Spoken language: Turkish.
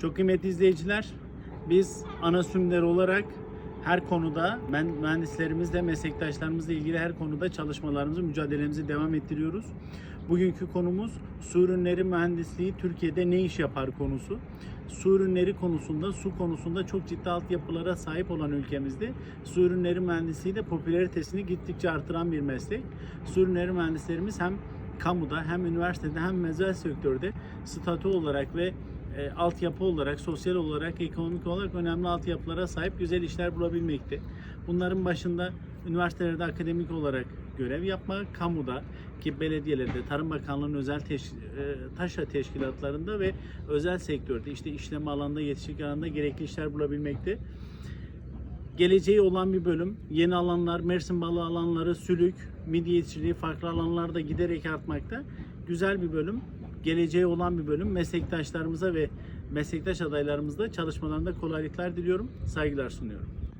Çok kıymetli izleyiciler, biz ana sümler olarak her konuda mühendislerimizle, meslektaşlarımızla ilgili her konuda çalışmalarımızı, mücadelemizi devam ettiriyoruz. Bugünkü konumuz su ürünleri mühendisliği Türkiye'de ne iş yapar konusu. Su ürünleri konusunda, su konusunda çok ciddi altyapılara sahip olan ülkemizde su ürünleri mühendisliği de popülaritesini gittikçe artıran bir meslek. Su ürünleri mühendislerimiz hem kamuda hem üniversitede hem özel sektörde statü olarak ve e, altyapı olarak, sosyal olarak, ekonomik olarak önemli altyapılara sahip güzel işler bulabilmekte. Bunların başında üniversitelerde akademik olarak görev yapmak, kamuda ki belediyelerde, Tarım Bakanlığı'nın özel teş, e, taşra teşkilatlarında ve özel sektörde işte işleme alanında, yetişik alanında gerekli işler bulabilmekte. Geleceği olan bir bölüm. Yeni alanlar, Mersin balığı alanları, sülük, midye yetiştirdiği farklı alanlarda giderek artmakta. Güzel bir bölüm. Geleceği olan bir bölüm. Meslektaşlarımıza ve meslektaş adaylarımızda çalışmalarında kolaylıklar diliyorum. Saygılar sunuyorum.